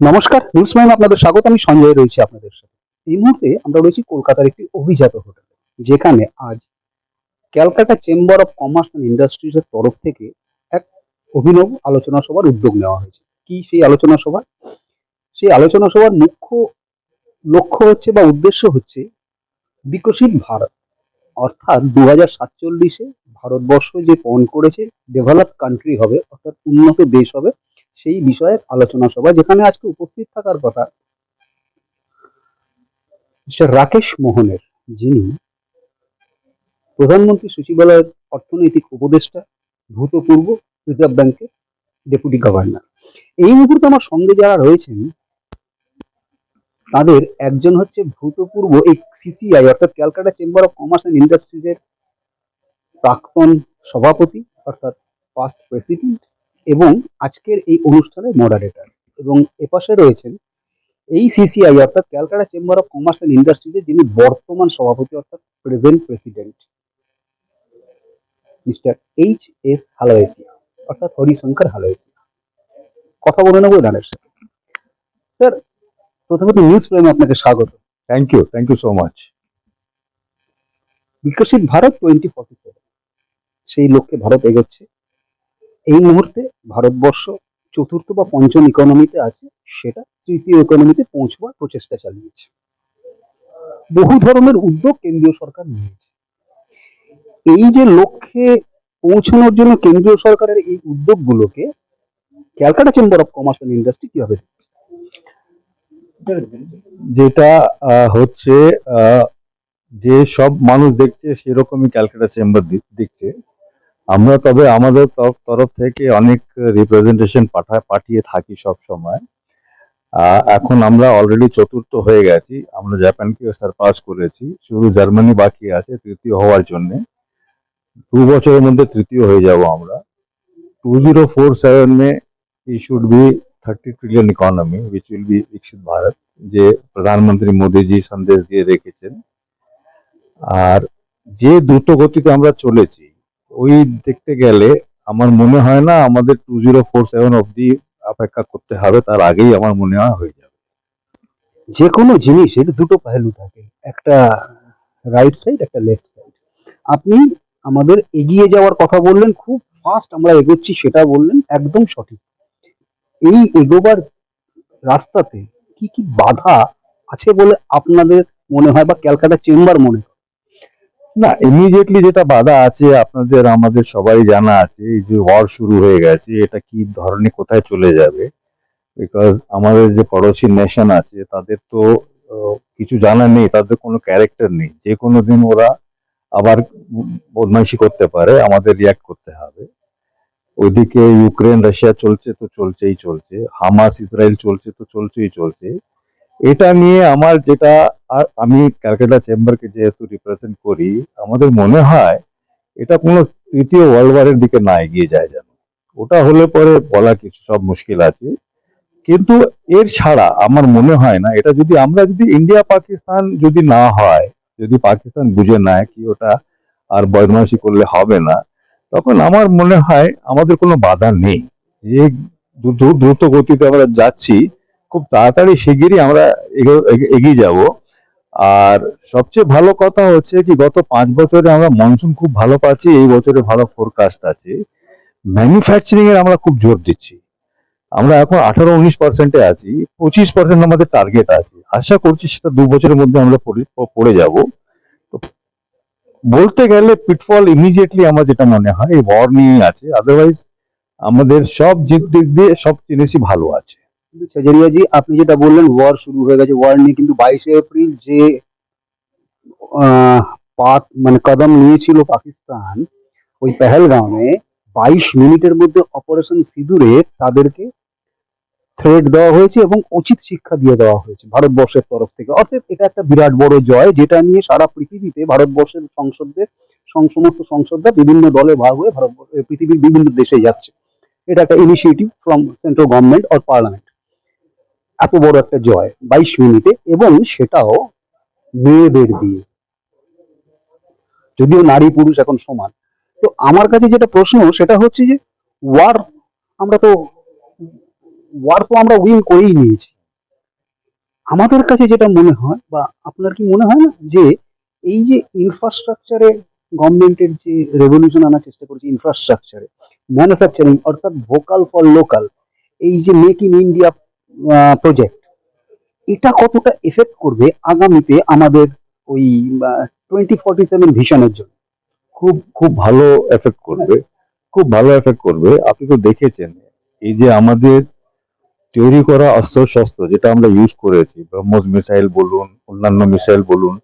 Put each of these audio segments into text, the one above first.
নমস্কার news prime আপনাদের স্বাগত, আমি সঞ্জয় রয়েছি আপনাদের সাথে। এই মুহূর্তে আমরা রয়েছি কলকাতার একটি অভিজাত হোটেল, যেখানে আজ Calcutta chamber of commerce and industries এর তরফ থেকে এক অভিনব আলোচনা সভার উদ্যোগ নেওয়া হয়েছে। কি সেই আলোচনা সভা? সেই আলোচনা সভার মুখ্য লক্ষ্য হচ্ছে বা উদ্দেশ্য হচ্ছে বিকশিত ভারত। অর্থাৎ দু হাজার সাতচল্লিশে ভারতবর্ষ যে পণ করেছে ডেভেলপ কান্ট্রি হবে, অর্থাৎ উন্নত দেশ হবে সেই বিষয়ে আলোচনা সভা যেখানে আজকে উপস্থিত থাকার কথা রাকেশ মোহনের, যিনি প্রধানমন্ত্রী সচিবালয়ের অর্থনৈতিক উপদেষ্টা, ভূতপূর্ব রিজার্ভ ব্যাংকের ডেপুটি গভর্নর। এই মুহূর্তে আমার সঙ্গে যারা রয়েছেন, তাদের একজন হচ্ছে ভূতপূর্ব এই সিসিআই অর্থাৎ Calcutta chamber of commerce and ইন্ডাস্ট্রিজের প্রাক্তন সভাপতি, অর্থাৎ পাস্ট প্রেসিডেন্ট এবং আজকের এই অনুষ্ঠানের মডারেটর এবং এপাশে রয়েছেন এই সিসিআই অর্থাৎ Calcutta chamber of commerce and ইন্ডাস্ট্রিজের যিনি বর্তমান সভাপতি অর্থাৎ present president mister H S Halwasiya অর্থাৎ হরিশঙ্কর হালয়েসিয়া কথা বলে নেব এনাদের সাথে স্যার প্রথমত নিউজ প্রাইমে আপনাকে স্বাগত। Thank you thank you so much বিকশিত ভারত টোয়েন্টি ফর্টি সেভেন সেই লক্ষ্যে ভারত এগোচ্ছে। এই মুহূর্তে ভারতবর্ষ চতুর্থ বা পঞ্চম ইকোনমিতে আছে, সেটা তৃতীয় ইকোনমিতে পৌঁছবার প্রচেষ্টা চালিয়েছে। বহু ধরনের উদ্যোগ কেন্দ্রীয় সরকার নিয়েছে। এই যে লক্ষ্যে পৌঁছানোর জন্য কেন্দ্রীয় সরকারের এই উদ্যোগগুলোকে Calcutta chamber of commerce and industry কীভাবে যেটা হচ্ছে যে সব মানুষ দেখছে সেরকমই ক্যালকাটা চেম্বার দেখছে। আমরা তবে আমাদের তরফ থেকে অনেক রিপ্রেজেন্টেশন পাঠায় পাঠিয়ে থাকি সব সময়। এখন আমরা অলরেডি চতুর্থ হয়ে গেছি। আমরা জাপানকেও সারপাস করেছি। শুধু জার্মানি বাকি আছে, তৃতীয় হওয়ার জন্য। দু বছরের মধ্যে তৃতীয় হয়ে যাব আমরা। টু জিরো ফোর সেভেনে we should be thirty trillion economy which will be বিকশিত ভারত যে প্রধানমন্ত্রী মোদীজি সন্দেশ দিয়ে রেখেছেন। আর যে দ্রুত গতিতে আমরা চলেছি ওই দেখতে গেলে আমার মনে হয় না আমাদের টু জিরো ফোর সেভেন অব্দি অপেক্ষা করতে হবে, তার আগেই আমার মনে হয় হয়ে যাবে। যে কোনো জিনিসের দুটো পেহলু থাকে, একটা রাইট সাইড একটা লেফট সাইড আপনি আমাদের এগিয়ে যাওয়ার কথা বললেন, খুব ফাস্ট আমরা এগোচ্ছি সেটা বললেন একদম সঠিক। এই এগোবার রাস্তাতে কি কি বাধা আছে বলে আপনাদের মনে হয় বা ক্যালকাটা চেম্বার মনে হয় না ইমিডিয়েটলি যেটা বাধা আছে আপনাদের, আমাদের সবাই জানা আছে, এই যে ওয়ার শুরু হয়ে গেছে, এটা কি ধরনের কোথায় চলে যাবে? বিকজ আমাদের যে পড়োশি নেশন আছে, তাদের তো কিছু জানা নেই, তাদের কোনো ক্যারেক্টার নেই। যে কোনো দিন ওরা আবার বদমাইশি করতে পারে, আমাদের রিয়াক্ট করতে হবে। ওইদিকে ইউক্রেন, রাশিয়া চলছে তো চলছেই চলছে, হামাস, ইসরায়েল চলছে তো চলছেই চলছে। এটা নিয়ে আমার যেটা, আর আমি ক্যালকাটা চেম্বারকে যেহেতু রিপ্রেজেন্ট করি, আমাদের মনে হয় এটা কোনো তৃতীয় ওয়ার্ল্ড ওয়ারের দিকে না এগিয়ে যায় যেন। ওটা হলে পরে বলা কিছু সব মুশকিল আছে। কিন্তু এর ছাড়া আমার মনে হয় না, এটা যদি আমরা যদি ইন্ডিয়া পাকিস্তান যদি না হয়, যদি পাকিস্তান বুঝে নেয় কি ওটা আর বদমাশি করলে হবে না, তখন আমার মনে হয় আমাদের কোনো বাধা নেই। যে দ্রুত গতিতে আমরা যাচ্ছি খুব তাড়াতাড়ি শিগগিরই আমরা এগো- এগ- এগিয়ে যাব। আর সবচেয়ে ভালো কথা হচ্ছে কি, গত পাঁচ বছরে আমরা মনসুন খুব ভালো পাচ্ছি, এই বছরে ভালো ফোরকাস্ট আছে। ম্যানুফ্যাকচারিং এর আমরা খুব জোর দিচ্ছি। আমরা এখন আঠারো উনিশ পার্সেন্টে আছি, পঁচিশ পার্সেন্ট আমাদের টার্গেট আছে। আশা করছি সেটা দু বছরের মধ্যে আমরা পড়ে- যাব। বলতে গেলে পিটফল ইমিডিয়েটলি আমার যেটা মনে হয়, এই ওয়ার নিয়ে আছে। আদারওয়াইজ আমাদের সব দিক দিয়ে সব জিনিসই ভালো আছে। কিন্তু ছেজরিয়াজি আপনি যেটা বললেন ওয়ার শুরু হয়ে গেছে। ওয়ার নিয়ে কিন্তু বাইশে এপ্রিল যে পাক মানে কদম নিয়েছিল পাকিস্তান, ওই পেহেলগাঁওয়ে বাইশ মিনিটের মধ্যে অপারেশন সিঁদুরে তাদেরকে থ্রেড দেওয়া হয়েছে এবং উচিত শিক্ষা দিয়ে দেওয়া হয়েছে ভারতবর্ষের তরফ থেকে। অর্থাৎ এটা একটা বিরাট বড় জয়, যেটা নিয়ে সারা পৃথিবীতে ভারতবর্ষের সংসদদের সমস্ত সংসদরা বিভিন্ন দলে ভাগ হয়ে ভারতবর্ষ, পৃথিবীর বিভিন্ন দেশে যাচ্ছে। এটা একটা initiative from central government or parliament এত বড় একটা জয়, বাইশ মিনিটে, এবং সেটাও মেয়েদের দিয়ে। যদিও নারী পুরুষ এখন সমান। তো আমার কাছে যেটা প্রশ্ন, সেটা হচ্ছে যে ওয়ার আমরা তো ওয়ার তো আমরা উইন করেই নিয়েছি। আমাদের কাছে যেটা মনে হয়, বা আপনার কি মনে হয় না, যে এই যে ইনফ্রাস্ট্রাকচারে গভর্নমেন্টের যে রেভলিউশন আনার চেষ্টা করেছে ইনফ্রাস্ট্রাকচারে ম্যানুফ্যাকচারিং অর্থাৎ ভোকাল ফর লোকাল এই যে মেক ইন ইন্ডিয়া প্রজেক্ট এটা কতটা এফেক্ট করবে আগামীতে আমাদের ওই টোয়েন্টি ফর্টি সেভেন ভিশনের জন্য? খুব খুব ভালো এফেক্ট করবে। খুব ভালো এফেক্ট করবে। আপনি তো দেখেছেন, এই যে আমাদের তৈরি করা অস্ত্র শস্ত্র যেটা আমরা ইউজ করেছি, ব্রহ্মস মিসাইল বলুন, অন্যান্য মিসাইল বলুন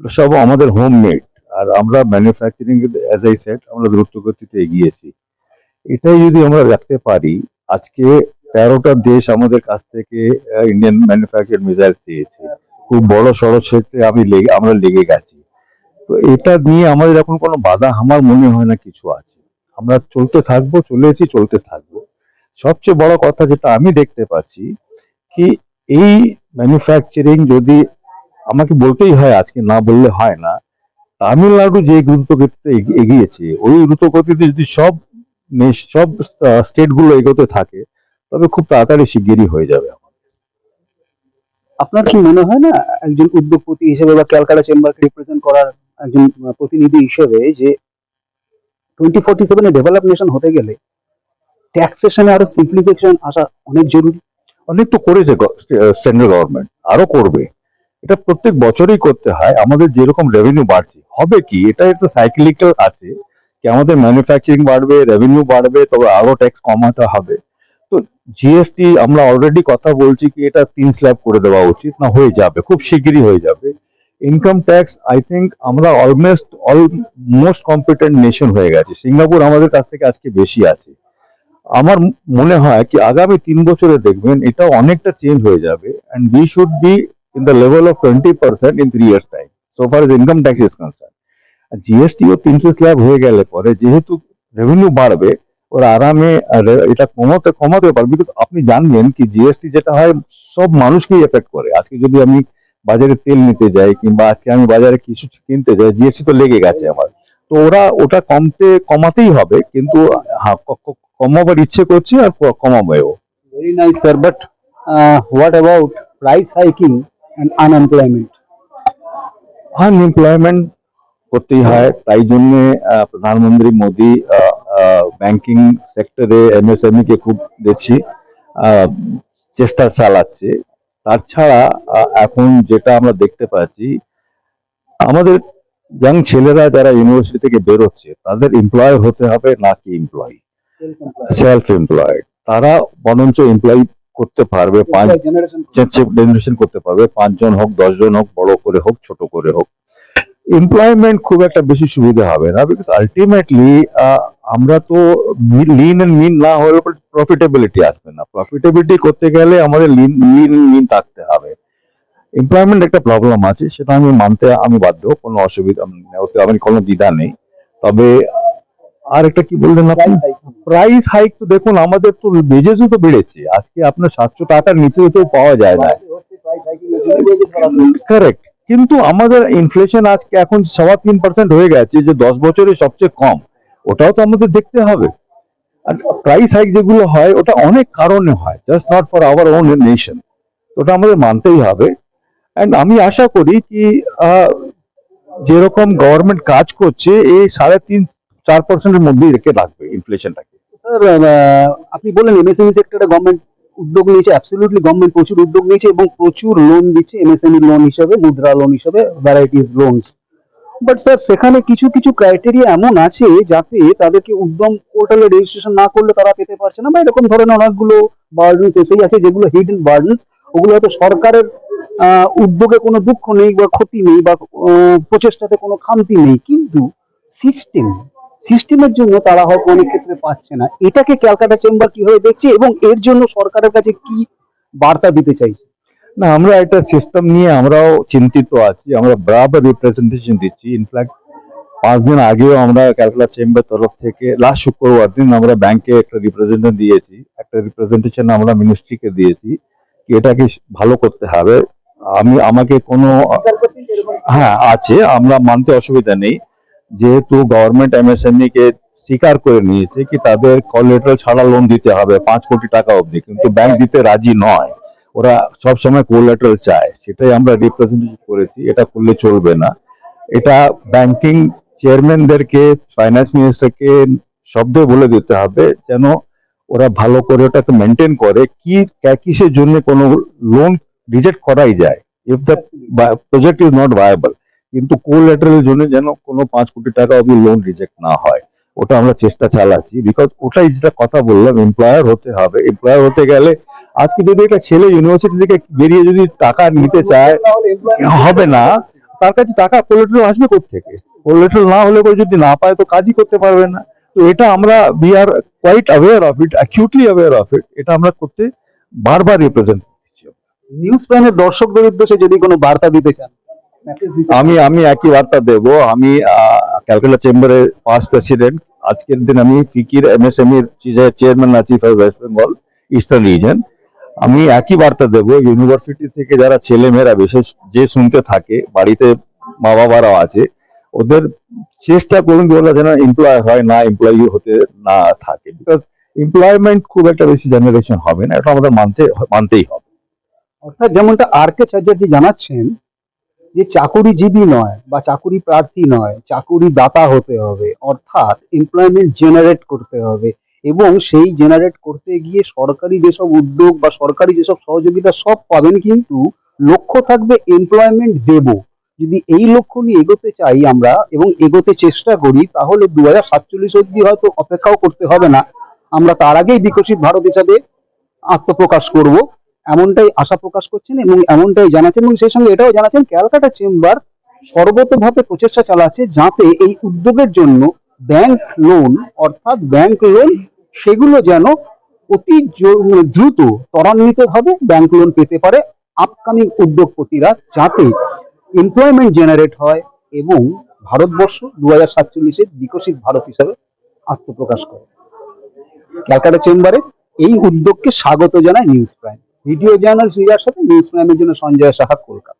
সব আমাদের হোম মেড আর আমরা ম্যানুফ্যাকচারিং অ্যাজ আই সেট আমরা দ্রুত গতিতে এগিয়েছি। এটাই যদি আমরা রাখতে পারি, আজকে তেরোটা দেশ আমাদের কাছ থেকে ইন্ডিয়ান ম্যানুফ্যাকচার মিসাইল চেয়েছে। খুব বড় সড়ো ক্ষেত্রে আমি আমরা লেগে গেছি। তো এটা নিয়ে আমাদের এখন কোনো বাধা আমার মনে হয় না কিছু আছে। আমরা চলতে থাকব, চলেছি, চলতে থাকব। সবচেয়ে বড় কথা যেটা আমি দেখতে পাচ্ছি, কি এই ম্যানুফ্যাকচারিং যদি আমাকে বলতেই হয় আজকে, না বললে হয় না, তামিলনাড়ু যে দ্রুতগতিতে এগি- এগিয়েছে, ওই দ্রুতগতিতে যদি সব সব স্টেটগুলো এগোতে থাকে তবে খুব তাড়াতাড়ি শিগগিরই হয়ে যাবে আপনার কি মনে হয় না একজন উদ্যোগপতি হিসেবে বা ক্যালকাটা চেম্বারকে রিপ্রেজেন্ট করার একজন প্রতিনিধি হিসেবে যে টোয়েন্টি ফোর্টি সেভেনে ডেভেলপ নেশন হতে গেলে ট্যাক্সেশনে আরও সিম্পলিফিকেশন আসা অনেক জরুরি। অনেক তো করেছে সেন্ট্রাল গভর্নমেন্ট আরও করবে। এটা প্রত্যেক বছরই করতে হয় আমাদের যেরকম রেভিনিউ বাড়ছে। হবে কি এটা একটা সাইক্লিক্যাল আছে কি আমাদের ম্যানুফ্যাকচারিং বাড়বে রেভিনিউ বাড়বে তবে আরও ট্যাক্স কমাতে হবে। তো জিএসটি আমরা অলরেডি কথা বলছি কি এটা তিন স্ল্যাব করে দেওয়া উচিত, না হয়ে যাবে, খুব শিগগিরই হয়ে যাবে। ইনকাম ট্যাক্স আই থিঙ্ক আমরা অলমোস্ট অলমোস্ট কম্পিটেন্ট নেশন হয়ে গেছে। সিঙ্গাপুর আমাদের কাছ থেকে আজকে বেশি আছে। আমার মনে হয় কি আগামী তিন বছরে দেখবেন এটা অনেকটা চেঞ্জ হয়ে যাবে and we should be in the level of twenty percent in three years time so far as income tax is concern জিএসটিও তিনশো স্ল্যাব হয়ে গেলে পরে যেহেতু রেভিনিউ বাড়বে ওরা আরামে আর এটা কমাতে কমাতে পারবে। কিন্তু আপনি জানবেন কি জিএসটি যেটা হয় সব মানুষকেই এফেক্ট করে। আজকে যদি আমি বাজারে তেল নিতে যাই কিংবা আজকে আমি বাজারে কিছু কিনতে যাই জিএসটি তো লেগে গেছে আমার। তো ওরা ওটা কমতে কমাতেই হবে কিন্তু কমাবার ইচ্ছে করছে আর কমাবেও। Very nice sir but what about price hiking and unemployment unemployment করতেই হয় তাই জন্য প্রধানমন্ত্রী মোদী ব্যাংকিং সেক্টরে এমএসএমই কে খুব বেশি চেষ্টা চালাচ্ছে। তাছাড়া এখন যেটা আমরা দেখতে পাচ্ছি আমাদের ইয়াং ছেলেরা যারা ইউনিভার্সিটি থেকে বেরোচ্ছে তাদের এমপ্লয় হতে হবে নাকি এমপ্লয় সেলফ এমপ্লয়েড তারা বরঞ্চ এমপ্লয় করতে পারবে পাঁচ জেনারেশন জেনারেশন করতে পারবে পাঁচজন হোক দশজন হোক বড় করে হোক ছোট করে হোক। এমপ্লয়মেন্ট খুব একটা বেশি সুবিধা হবে না বিকজ আলটিমেটলি আমরা তো লিন এন্ড মিন না হলে প্রফিটেবিলিটি আসবে না। প্রফিটেবিলিটি করতে গেলে আমাদের লিন লিন মিন থাকতে হবে। এমপ্লয়মেন্ট একটা প্রবলেম আছে সেটা আমি মানতে আমি বাধ্য কোনো অসুবিধা ওতে আমার কোনো দ্বিধা নেই। তবে আর একটা কি বললেন আপনি? প্রাইস হাইক তো দেখুন আমাদের তো বেজেসও তো বেড়েছে। আজকে আপনার সাতশো টাকার নিচে তো পাওয়া যায় না। কারেক্ট কিন্তু আমাদের ইনফ্লেশন আজকে এখন সবা তিন পার্সেন্ট হয়ে গেছে যে দশ বছরে সবচেয়ে কম। ওটাও তো আমাদের দেখতে হবে। আর প্রাইস হাইক যেগুলো হয়, ওটা অনেক কারণে হয় just not for our own nation ওটা আমাদের মানতেই হবে। অ্যান্ড আমি আশা করি কি যেরকম গভর্নমেন্ট কাজ করছে, এই সাড়ে তিন, চার পার্সেন্টের মধ্যেই রেখে রাখবে ইনফ্লেশনটাকে স্যার আপনি বললেন এমএসএমই সেক্টরে গভর্নমেন্ট উদ্যোগ নিয়েছে অ্যাবসলিউটলি গভর্নমেন্ট প্রচুর উদ্যোগ নিয়েছে এবং প্রচুর লোন দিচ্ছে এমএসএমই লোন হিসেবে, মুদ্রা লোন হিসেবে ভ্যারাইটিস লোনস বাট স্যার সেখানে কিছু কিছু ক্রাইটেরিয়া এমন আছে যাতে তাদেরকে উদ্যম পোর্টালে রেজিস্ট্রেশন না করলে তারা পেতে পারছে না, বা এরকম ধরনের অনেকগুলো বার্ডেন্স এসেই আছে যেগুলো হিডেন বার্ডেন্স ওগুলো হয়তো সরকারের উদ্যোগে কোনো দুঃখ নেই বা ক্ষতি নেই বা প্রচেষ্টাতে কোনো খামতি নেই, কিন্তু সিস্টেম সিস্টেমের জন্য তারা হয়তো অনেক ক্ষেত্রে পাচ্ছে না। এটাকে ক্যালকাটা চেম্বার কীভাবে দেখছে এবং এর জন্য সরকারের কাছে কি বার্তা দিতে চাইছে? না, আমরা একটা সিস্টেম নিয়ে আমরাও চিন্তিত আছি, আমরা বরাবর রিপ্রেজেন্টেশন দিচ্ছি। ইনফ্যাক্ট পাঁচ দিন আগেও আমরা ক্যালকাটা চেম্বার তরফ থেকে লাস্ট শুক্রবার দিন আমরা ব্যাংকে একটা রিপ্রেজেন্টেশন দিয়েছি। একটা রিপ্রেজেন্টেশন আমরা মিনিস্ট্রিকে দিয়েছি কি এটাকে ভালো করতে হবে। আমি, আমাকে কোনো হ্যাঁ আছে, আমরা মানতে অসুবিধা নেই। যেহেতু গভর্নমেন্ট এমএসএমই কে স্বীকার করে নিয়েছে কি তাদের কোলেটারাল ছাড়া লোন দিতে হবে, পাঁচ কোটি টাকা অবধি। কিন্তু ব্যাংক দিতে রাজি নয়। ওরা সব সময় কোলেটারাল চায়। সেটাই আমরা রিপ্রেজেন্টেটিভ করেছি, এটা করলে চলবে না। এটা ব্যাংকিং চেয়ারম্যানদেরকে ফাইন্যান্স মিনিস্টারকে শব্দে বলে দিতে হবে যেন ওরা ভালো করে ওটাকে মেনটেন করে। কি কিসের জন্য কোনো লোন রিজেক্ট করাই যায়? If the project is not viable কিন্তু কোলেটারের জন্য যেন কোনো পাঁচ কোটি টাকা অবধি লোন রিজেক্ট না হয়। ওটা আমরা চেষ্টা চালাচ্ছি। বিকজ ওটাই যেটা কথা বললাম এমপ্লয়ার হতে হবে। এমপ্লয়ার হতে গেলে আজকে যদি একটা ছেলে ইউনিভার্সিটি থেকে বেরিয়ে যদি টাকা নিতে চায় হবে না। তার কাছে টাকা কোলেটারাল আসবে থেকে কোলেটারাল না হলে পরে যদি না পায় তো কাজই করতে পারবে না। তো এটা আমরা we are quite aware of it acutely aware of it এটা আমরা করতে বারবার রিপ্রেজেন্ট নিউজ প্রাইমের দর্শকদের উদ্দেশ্যে যদি কোনো বার্তা দিতে চান। আমি আমি একই বার্তা দেব। আমি ক্যালকাটা চেম্বারের পাস্ট প্রেসিডেন্ট আজকের দিন আমি ফিকির এমএসএমই চেয়ারম্যান আছি for West Bengal eastern region আমি একই বার্তা দেব ইউনিভার্সিটি থেকে যারা ছেলে মেয়েরা বিশেষ যে শুনতে থাকে, বাড়িতে মা বাবারাও আছে, ওদের চেষ্টা করুন যে ওরা যেন এমপ্লয় হয় না এমপ্লয়ি হতে না থাকে। বিকজ এমপ্লয়মেন্ট খুব একটা বেশি জেনারেশন হবে না, এটা আমাদের মানতে, মানতেই হবে। অর্থাৎ যেমনটা আর কে চ্যাটার্জি জানাচ্ছেন, যে চাকুরিজীবী নয় বা চাকুরি প্রার্থী নয় চাকুরি দাতা হতে হবে, অর্থাৎ এমপ্লয়মেন্ট জেনারেট করতে হবে। এবং সেই জেনারেট করতে গিয়ে সরকারি যেসব উদ্যোগ বা সরকারি যেসব সহযোগিতা সব পাবেন কিন্তু লক্ষ্য থাকবে এমপ্লয়মেন্ট দেব। যদি এই লক্ষ্য নিয়ে এগোতে চাই আমরা এবং এগোতে চেষ্টা করি, তাহলে দু হাজার সাতচল্লিশ অব্দি হয়তো অপেক্ষাও করতে হবে না। আমরা তার আগেই বিকশিত ভারত হিসাবে আত্মপ্রকাশ করব। এমনটাই আশা প্রকাশ করছেন এবং এমনটাই জানাচ্ছেন এবং সেই সঙ্গে এটাও জানাচ্ছেন, ক্যালকাটা চেম্বার সর্বতভাবে প্রচেষ্টা চালাচ্ছে যাতে এই উদ্যোগের জন্য ব্যাংক লোন অর্থাৎ ব্যাংক লোন সেগুলো যেন অতি দ্রুত ত্বরান্বিতভাবে ব্যাংক লোন পেতে পারে আপকামিং উদ্যোগপতিরা যাতে এমপ্লয়মেন্ট জেনারেট হয় এবং ভারতবর্ষ দু হাজার সাতচল্লিশের বিকশিত ভারত হিসাবে আত্মপ্রকাশ করে। ক্যালকাটা চেম্বারে এই উদ্যোগকে স্বাগত জানায় নিউজ প্রাইম ভিডিও জার্নাল সুজার সাথে নিউজ প্রাইমের জন্য সঞ্জয় সাহা, কলকাতা।